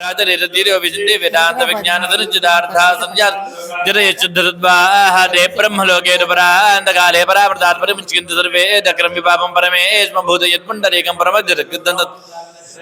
రాజరిరతీరో విజంతి వేదాంత విజ్ఞానధనుచిదార్థ సంజాత జరయచ్చుద్ధరుద్వాహ తే బ్రహ్మలోకే పరాంతకాలే పరామృతాత్ పరిముచ్యంతి సర్వే దక్రం విపాపం పరమేష్మ భూత యత్పుండరీకం పరమజ్జరగద్దం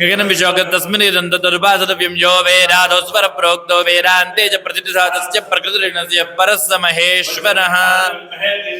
గగనం విశోకం తస్మిన్ ఇదంతరుపాసతవ్యం యో వేదాదోస్వర ప్రోక్తో వేదాంతే చ ప్రతిసాదస్య ప్రకృతిరిణస్య పరస్స మహేశ్వరः తన్నో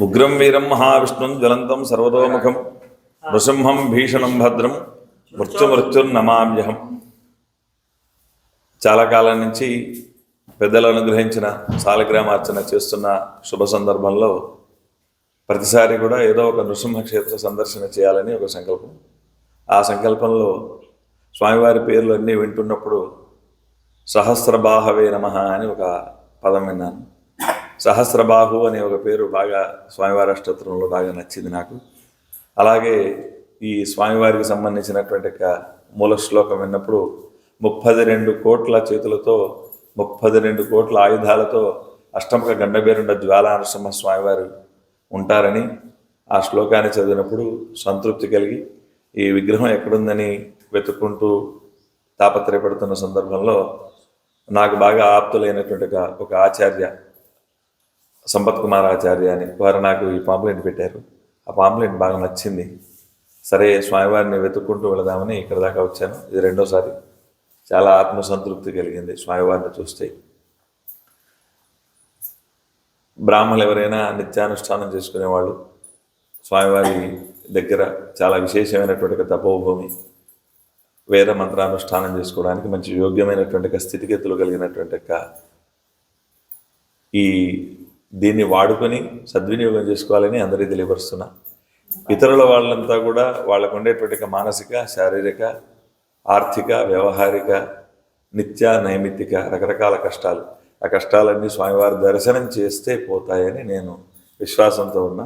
ఉగ్రం వీరం మహావిష్ణుం జ్వలంతం సర్వతోముఖం నృసింహం భీషణం భద్రం మృత్యుమృత్యుర్నమామ్యహం చాలా కాలం నుంచి పెద్దలు అనుగ్రహించిన సాలగ్రామార్చన చేస్తున్న శుభ సందర్భంలో ప్రతిసారి కూడా ఏదో ఒక నృసింహక్షేత్ర సందర్శన చేయాలని ఒక సంకల్పం. ఆ సంకల్పంలో స్వామివారి పేర్లు అన్నీ వింటున్నప్పుడు సహస్రబాహవే నమ అని ఒక పదం విన్నాను. సహస్రబాహు అనే ఒక పేరు బాగా స్వామివారి అష్టోత్తరంలో బాగా నచ్చింది నాకు. అలాగే ఈ స్వామివారికి సంబంధించినటువంటి మూల శ్లోకం విన్నప్పుడు ముప్పది రెండు కోట్ల చేతులతో ముప్పది రెండు కోట్ల ఆయుధాలతో అష్టమక గండబేరుండ జ్వాల నరసింహ స్వామివారు ఉంటారని ఆ శ్లోకాన్ని చదివినప్పుడు సంతృప్తి కలిగి ఈ విగ్రహం ఎక్కడుందని వెతుక్కుంటూ తాపత్రయపడుతున్న సందర్భంలో నాకు బాగా ఆప్తులైనటువంటి ఒక ఆచార్య సంపత్ కుమార్ ఆచార్య అని వారు నాకు ఈ పాంప్లెంట్ పెట్టారు. ఆ పాంప్లెంట్ బాగా నచ్చింది. సరే స్వామివారిని వెతుక్కుంటూ వెళదామని ఇక్కడ దాకా వచ్చాను. ఇది రెండోసారి. చాలా ఆత్మసంతృప్తి కలిగింది స్వామివారిని చూస్తే. బ్రాహ్మణులు ఎవరైనా నిత్యానుష్ఠానం చేసుకునేవాళ్ళు. స్వామివారి దగ్గర చాలా విశేషమైనటువంటి ఒక తపోభూమి. వేద మంత్రానుష్ఠానం చేసుకోవడానికి మంచి యోగ్యమైనటువంటి ఒక స్థితిగతులు కలిగినటువంటి ఒక ఈ దీన్ని వాడుకొని సద్వినియోగం చేసుకోవాలని అందరికీ తెలియపరుస్తున్నా. ఇతరుల వాళ్ళంతా కూడా వాళ్ళకు ఉండేటువంటి మానసిక శారీరక ఆర్థిక వ్యవహారిక నిత్య నైమిత్తిక రకరకాల కష్టాలు. ఆ కష్టాలన్నీ స్వామివారి దర్శనం చేస్తే పోతాయని నేను విశ్వాసంతో ఉన్నా.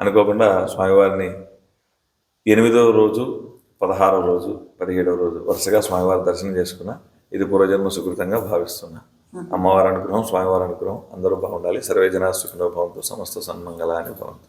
అనుకోకుండా స్వామివారిని ఎనిమిదవ రోజు పదహారవ రోజు పదిహేడవ రోజు వరుసగా స్వామివారి దర్శనం చేసుకున్నా. ఇది పూర్వజన్మ సుకృతంగా భావిస్తున్నా. అమ్మవారి అనుగ్రహం స్వామివారి అనుగ్రహం అందరూ బాగుండాలి సర్వే జనా సుఖినో భవంతు సమస్త సన్మంగళ అని భవంతు